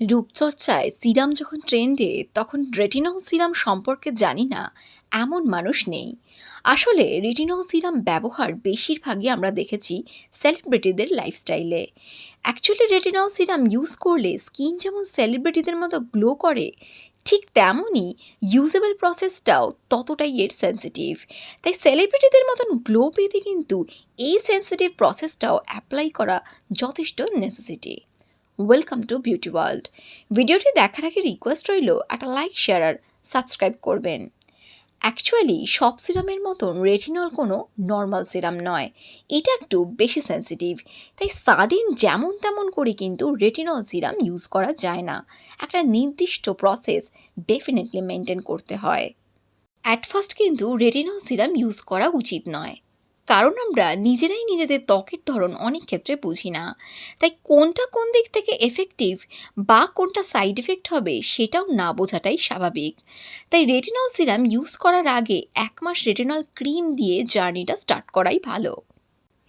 রূপচর্চায় serum যখন ট্রেন্ডে, তখন রেটিনল সিরাম সম্পর্কে জানি না, এমন মানুষ নেই। আসলে রেটিনল সিরাম ব্যবহার বেশিরভাগই আমরা দেখেছি সেলিব্রিটিদের লাইফস্টাইলে। অ্যাকচুয়ালি রেটিনল সিরাম ইউজ করলে স্কিন যেমন সেলিব্রিটিদের মতো গ্লো করে, ঠিক তেমনই ইউজেবল প্রসেসটাও ততটাই এর সেন্সিটিভ। তাই সেলিব্রিটিদের মতন গ্লো পেতে কিন্তু এই সেন্সিটিভ প্রসেসটাও অ্যাপ্লাই করা যথেষ্ট necessity welcome to beauty world ভিডিওটি দেখার আগে রিকোয়েস্ট রইল একটা লাইক শেয়ার আর সাবস্ক্রাইব করবেন। অ্যাকচুয়ালি সব সিরামের মতন রেটিনল কোনো নর্মাল সিরাম নয়। এটা একটু বেশি সেন্সিটিভ তাই সাডেন যেমন তেমন করে কিন্তু রেটিনল সিরাম ইউজ করা যায় না। একটা নির্দিষ্ট প্রসেস ডেফিনেটলি মেনটেন করতে হয়। অ্যাট ফার্স্ট কিন্তু রেটিনল সিরাম ইউজ করা উচিত নয়। কারণ আমরা নিজেরাই নিজেদের ত্বকের ধরন অনেক ক্ষেত্রে বুঝি না। তাই কোনটা কোন দিক থেকে এফেক্টিভ বা কোনটা সাইড এফেক্ট হবে সেটাও না বোঝাটাই স্বাভাবিক। তাই রেটিনল সিরাম ইউজ করার আগে এক মাস রেটিনল ক্রিম দিয়ে জার্নিটা স্টার্ট করাই ভালো।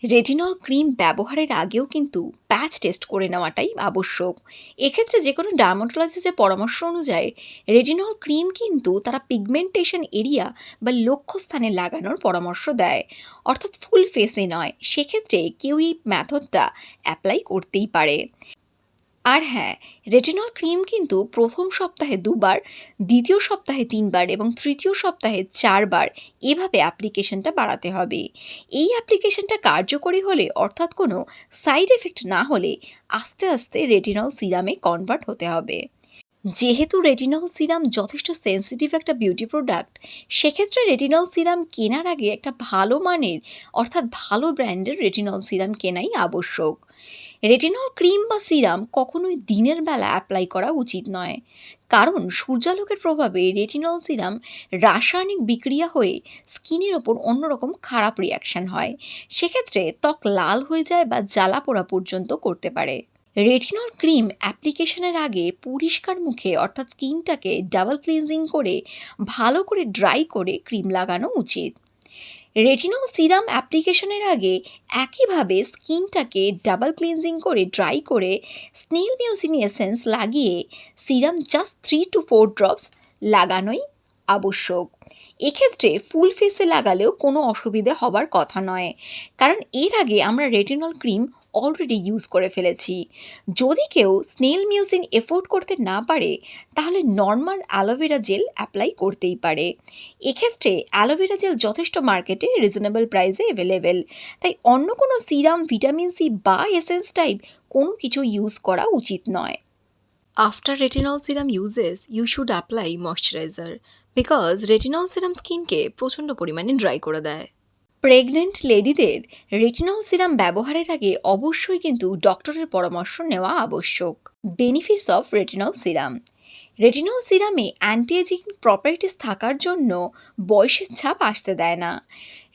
রেটিনল ক্রিম ব্যবহারের আগেও কিন্তু প্যাচ টেস্ট করে নেওয়াটাই আবশ্যক। এক্ষেত্রে যে কোনো ডার্মাটোলজিস্টের পরামর্শ অনুযায়ী, রেটিনল ক্রিম কিন্তু তারা পিগমেন্টেশন এরিয়া বা লক্ষ্যস্থানে লাগানোর পরামর্শ দেয়। অর্থাৎ ফুল ফেসে নয়, সেক্ষেত্রে কেউই ম্যাথডটা অ্যাপ্লাই করতেই পারে। আর হ্যাঁ রেটিনল ক্রিম কিন্তু প্রথম সপ্তাহে দুবার, দ্বিতীয় সপ্তাহে তিনবার এবং তৃতীয় সপ্তাহে চারবার এভাবে অ্যাপ্লিকেশনটা বাড়াতে হবে। এই অ্যাপ্লিকেশনটা কার্যকরী হলে অর্থাৎ কোনো সাইড এফেক্ট না হলে আস্তে আস্তে রেটিনল সিরামে কনভার্ট হতে হবে। যেহেতু রেটিনল সিরাম যথেষ্ট সেন্সিটিভ একটা বিউটি প্রোডাক্ট সেক্ষেত্রে রেটিনল সিরাম কেনার আগে একটা ভালো মানের, অর্থাৎ ভালো ব্র্যান্ডের রেটিনল সিরাম কেনাই আবশ্যক। রেটিনল ক্রিম বা সিরাম কখনোই দিনের বেলা অ্যাপ্লাই করা উচিত নয়। কারণ সূর্যালোকের প্রভাবে রেটিনল সিরাম রাসায়নিক বিক্রিয়া হয়ে স্কিনের ওপর অন্যরকম খারাপ রিয়াকশন হয়। সেক্ষেত্রে ত্বক লাল হয়ে যায় বা জ্বালা পোড়া পর্যন্ত করতে পারে। রেটিনল ক্রিম অ্যাপ্লিকেশনের আগে পরিষ্কার মুখে, অর্থাৎ স্কিনটাকে ডাবল ক্লিনজিং করে, ভালো করে ড্রাই করে ক্রিম লাগানো উচিত। রেটিনল সিরাম অ্যাপ্লিকেশনের আগে একইভাবে স্কিনটাকে ডাবল ক্লিনজিং করে ড্রাই করে স্নেল মিউসিন এসেন্স লাগিয়ে serum just three two four drops লাগানোই আবশ্যক। এক্ষেত্রে ফুল ফেসে লাগালেও কোনো অসুবিধে হবার কথা নয়। কারণ এর আগে আমরা রেটিনল ক্রিম অলরেডি ইউজ করে ফেলেছি। যদি কেউ স্নেল মিউসিন এফোর্ড করতে না পারে, তাহলে নর্মাল অ্যালোভেরা জেল অ্যাপ্লাই করতেই পারে। এক্ষেত্রে অ্যালোভেরা জেল যথেষ্ট মার্কেটে রিজনেবল প্রাইসে অ্যাভেলেবেল তাই অন্য কোনো সিরাম ভিটামিন সি বা এসেন্স টাইপ কোনো কিছু ইউজ করা উচিত নয়। After retinol serum uses you should apply moisturiser because retinol serum স্কিনকে প্রচণ্ড পরিমাণে ড্রাই করে দেয়। প্রেগনেন্ট লেডিদের রেটিনল সিরাম ব্যবহারের আগে অবশ্যই কিন্তু ডক্টরের পরামর্শ নেওয়া আবশ্যক। Benefits of retinol serum retinol সিরামে anti-ageing properties থাকার জন্য বয়সের ছাপ আসতে দেয় না।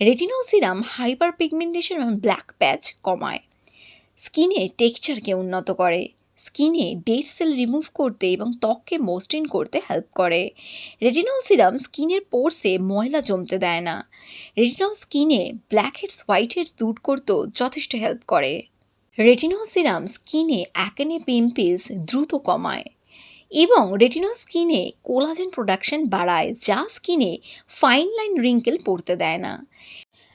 রেটিনল সিরাম হাইপার পিগমেন্টেশন এবং ব্ল্যাক প্যাচ কমায়। স্কিনের টেক্সচারকে উন্নত করে। স্কিনে ডেড সেল রিমুভ করতে এবং ত্বককে মসৃণ করতে হেল্প করে। রেটিনল সিরাম স্কিনের পোর্সে ময়লা জমতে দেয় না। রেটিনল স্কিনে ব্ল্যাক হেডস, হোয়াইট হেডস দূর করতেও যথেষ্ট হেল্প করে। রেটিনল সিরাম স্কিনে অ্যাকেনে পিম্পলস দ্রুত কমায় এবং রেটিনল স্কিনে কোলাজেন প্রোডাকশন বাড়ায়, যা স্কিনে ফাইন লাইন রিঙ্কেল পড়তে দেয় না।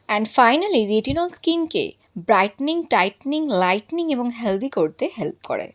অ্যান্ড ফাইনালি রেটিনল স্কিনকে ব্রাইটনিং, টাইটনিং, লাইটনিং এবং হেলদি করতে হেল্প করে।